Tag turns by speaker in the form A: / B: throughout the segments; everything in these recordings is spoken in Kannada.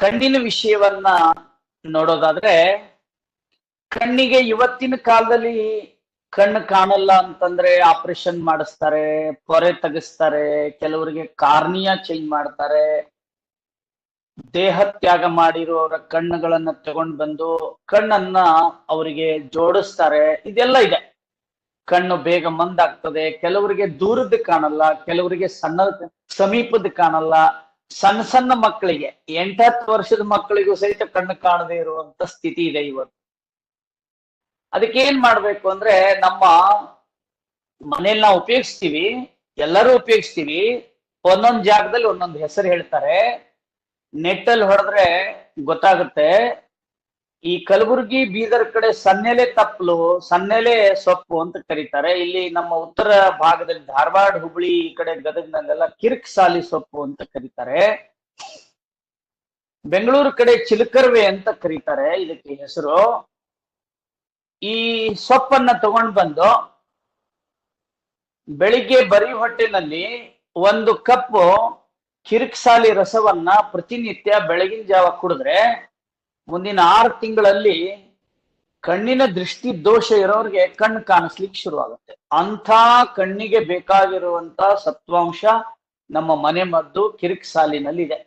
A: ಕಣ್ಣಿನ ವಿಷಯವನ್ನ ನೋಡೋದಾದ್ರೆ, ಕಣ್ಣಿಗೆ ಇವತ್ತಿನ ಕಾಲದಲ್ಲಿ ಕಣ್ಣು ಕಾಣಲ್ಲ ಅಂತಂದ್ರೆ ಆಪರೇಷನ್ ಮಾಡಿಸ್ತಾರೆ, ಪೊರೆ ತೆಗಿಸ್ತಾರೆ, ಕೆಲವರಿಗೆ ಕಾರ್ನಿಯಾ ಚೇಂಜ್ ಮಾಡ್ತಾರೆ. ದೇಹ ತ್ಯಾಗ ಮಾಡಿರೋರ ಕಣ್ಣುಗಳನ್ನ ತಗೊಂಡ್ ಬಂದು ಕಣ್ಣನ್ನ ಅವರಿಗೆ ಜೋಡಿಸ್ತಾರೆ. ಇದೆಲ್ಲ ಇದೆ. ಕಣ್ಣು ಬೇಗ ಮಂದಾಗ್ತದೆ, ಕೆಲವರಿಗೆ ದೂರದ್ದು ಕಾಣಲ್ಲ, ಕೆಲವರಿಗೆ ಸಣ್ಣ ಸಮೀಪದ ಕಾಣಲ್ಲ. ಸಣ್ಣ ಸಣ್ಣ ಮಕ್ಕಳಿಗೆ, ಎಂಟತ್ತು ವರ್ಷದ ಮಕ್ಕಳಿಗೂ ಸಹಿತ ಕಣ್ಣು ಕಾಣದೇ ಇರುವಂತ ಸ್ಥಿತಿ ಇದೆ ಇವತ್ತು. ಅದಕ್ಕೆ ಏನ್ ಮಾಡ್ಬೇಕು ಅಂದ್ರೆ, ನಮ್ಮ ಮನೇಲಿ ನಾವು ಉಪಯೋಗಿಸ್ತೀವಿ, ಎಲ್ಲರೂ ಉಪಯೋಗಿಸ್ತೀವಿ, ಒಂದೊಂದ್ ಜಾಗದಲ್ಲಿ ಒಂದೊಂದು ಹೆಸರು ಹೇಳ್ತಾರೆ, ನೆಟ್ಟಲ್ಲಿ ಹೊಡೆದ್ರೆ ಗೊತ್ತಾಗುತ್ತೆ ಈ ಕಲಬುರಗಿ ಬೀದರ್ ಕಡೆ ಸನ್ನೆಲೆ ತಪ್ಪಲು, ಸನ್ನೆಲೆ ಸೊಪ್ಪು ಅಂತ ಕರೀತಾರೆ. ಇಲ್ಲಿ ನಮ್ಮ ಉತ್ತರ ಭಾಗದಲ್ಲಿ ಧಾರವಾಡ, ಹುಬ್ಳಿ ಈ ಕಡೆ ಗದಗ್ನಲ್ಲೆಲ್ಲ ಕಿರ್ಕ್ ಸಾಲಿ ಸೊಪ್ಪು ಅಂತ ಕರೀತಾರೆ. ಬೆಂಗಳೂರು ಕಡೆ ಚಿಲಕರ್ವೆ ಅಂತ ಕರೀತಾರೆ ಇದಕ್ಕೆ ಹೆಸರು. ಈ ಸೊಪ್ಪನ್ನ ತಗೊಂಡ್ ಬಂದು ಬೆಳಿಗ್ಗೆ ಬರಿ ಹೊಟ್ಟೆನಲ್ಲಿ ಒಂದು ಕಪ್ಪು ಕಿರಿಕ್ಸಾಲಿ ರಸವನ್ನ ಪ್ರತಿನಿತ್ಯ ಬೆಳಗಿನ ಜಾವ ಕುಡಿದ್ರೆ ಮುಂದಿನ ಆರು ತಿಂಗಳಲ್ಲಿ ಕಣ್ಣಿನ ದೃಷ್ಟಿ ದೋಷ ಇರೋರಿಗೆ ಕಣ್ಣು ಕಾಣಿಸ್ಲಿಕ್ಕೆ ಶುರುವಾಗುತ್ತೆ. ಅಂಥ ಕಣ್ಣಿಗೆ ಬೇಕಾಗಿರುವಂತ ಸತ್ವಾಂಶ ನಮ್ಮ ಮನೆ ಮದ್ದು ಕಿರಿಕ್ ಸಾಲಿನಲ್ಲಿ ಇದೆ.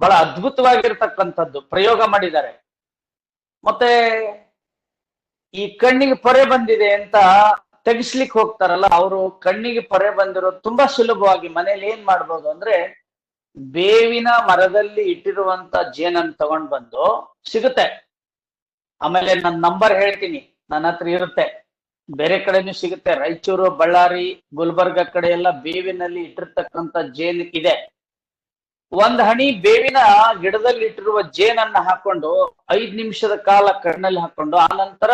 A: ಬಹಳ ಅದ್ಭುತವಾಗಿರ್ತಕ್ಕಂಥದ್ದು. ಪ್ರಯೋಗ ಮಾಡಿದ್ದಾರೆ. ಮತ್ತೆ ಈ ಕಣ್ಣಿಗೆ ಪೊರೆ ಬಂದಿದೆ ಅಂತ ತೆಗಿಸ್ಲಿಕ್ಕೆ ಹೋಗ್ತಾರಲ್ಲ, ಅವರು ಕಣ್ಣಿಗೆ ಪೊರೆ ಬಂದಿರೋದು ತುಂಬಾ ಸುಲಭವಾಗಿ ಮನೇಲಿ ಏನ್ ಮಾಡ್ಬೋದು ಅಂದ್ರೆ ಬೇವಿನ ಮರದಲ್ಲಿ ಇಟ್ಟಿರುವಂತ ಜೇನನ್ನು ತಗೊಂಡ್ ಬಂದು ಸಿಗುತ್ತೆ. ಆಮೇಲೆ ನನ್ನ ನಂಬರ್ ಹೇಳ್ತೀನಿ, ನನ್ನ ಹತ್ರ ಇರುತ್ತೆ. ಬೇರೆ ಕಡೆನೂ ಸಿಗುತ್ತೆ. ರಾಯಚೂರು, ಬಳ್ಳಾರಿ, ಗುಲ್ಬರ್ಗ ಕಡೆ ಎಲ್ಲ ಬೇವಿನಲ್ಲಿ ಇಟ್ಟಿರ್ತಕ್ಕಂಥ ಜೇನ್ ಇದೆ. ಒಂದ್ ಹನಿ ಬೇವಿನ ಗಿಡದಲ್ಲಿ ಇಟ್ಟಿರುವ ಜೇನನ್ನ ಹಾಕೊಂಡು ಐದ್ ನಿಮಿಷದ ಕಾಲ ಕಣ್ಣಲ್ಲಿ ಹಾಕೊಂಡು ಆ ನಂತರ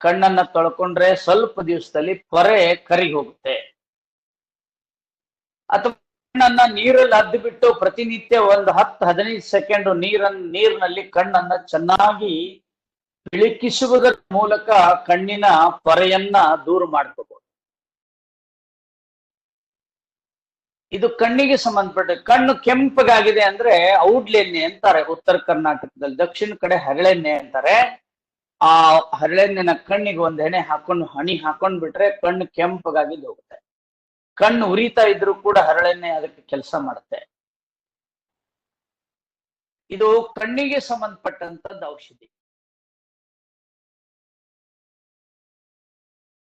A: ಕಣ್ಣನ್ನ ತೊಳ್ಕೊಂಡ್ರೆ ಸ್ವಲ್ಪ ದಿವಸದಲ್ಲಿ ಪೊರೆ ಕರಿಗಿ ಹೋಗುತ್ತೆ ಅಥವಾ ಕಣ್ಣನ್ನ ನೀರಲ್ಲಿ ಅದ್ದು ಬಿಟ್ಟು ಪ್ರತಿನಿತ್ಯ ಒಂದು ಹತ್ತು ಹದಿನೈದು ಸೆಕೆಂಡ್ ನೀರನ್ನ ನೀರಿನಲ್ಲಿ ಕಣ್ಣನ್ನ ಚೆನ್ನಾಗಿ ಇಳಿಕಿಸುವುದರ ಮೂಲಕ ಕಣ್ಣಿನ ಪೊರೆಯನ್ನ ದೂರ ಮಾಡ್ಕೋಬಹುದು ಇದು ಕಣ್ಣಿಗೆ ಸಂಬಂಧಪಟ್ಟ, ಕಣ್ಣು ಕೆಂಪಗಾಗಿದೆ ಅಂದ್ರೆ ಔಡ್ಲೆಣ್ಣೆ ಅಂತಾರೆ ಉತ್ತರ ಕರ್ನಾಟಕದಲ್ಲಿ, ದಕ್ಷಿಣ ಕಡೆ ಹರಳೆಣ್ಣೆ ಅಂತಾರೆ. ಆ ಹರಳೆಣ್ಣೆನ ಕಣ್ಣಿಗೆ ಒಂದ್ ಹಾಕೊಂಡು ಹಣಿ ಹಾಕೊಂಡ್ ಬಿಟ್ರೆ ಕಣ್ಣು ಕೆಂಪಗಾಗಿದ್ದು ಹೋಗುತ್ತೆ. ಕಣ್ಣು ಉರಿತಾ ಇದ್ರು ಕೂಡ ಹರಳೆಣ್ಣೆ ಅದಕ್ಕೆ ಕೆಲಸ ಮಾಡುತ್ತೆ. ಇದು ಕಣ್ಣಿಗೆ ಸಂಬಂಧಪಟ್ಟಂತದ್ದು ಔಷಧಿ.